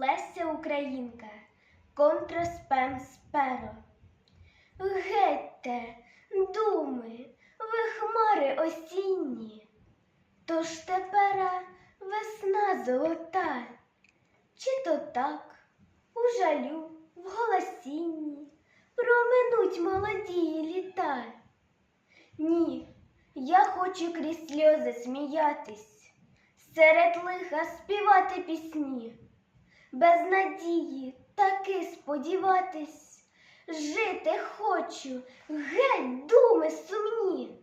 Леся Українка, контраспем сперо. Гетьте, думи, ви хмари осінні, тож тепера весна золота, чи то так, у жалю, в голосінні, проминуть молоді літа. Ні, я хочу крізь сльози сміятись, серед лиха співати пісні, без надії таки сподіватись, жити хочу, геть думи сумні.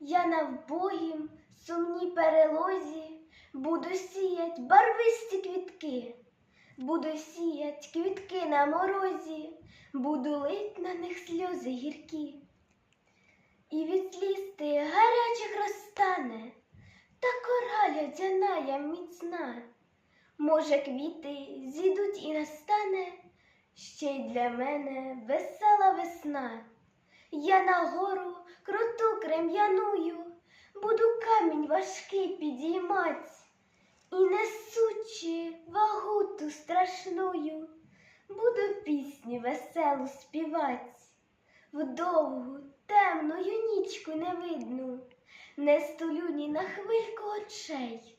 Я на вбогім сумній перелозі буду сіять барвисті квітки, буду сіять квітки на морозі, буду лить на них сльози гіркі. І від сліз ти гарячих розтане, та кора льодяна я міцна. Може, квіти зійдуть і настане ще й для мене весела весна. Я на гору круту крем'яную, буду камінь важкий підіймать, і несучи вагу ту страшную, буду пісню веселу співать. Вдовгу темною нічку невидну, не стулю ні на хвильку очей,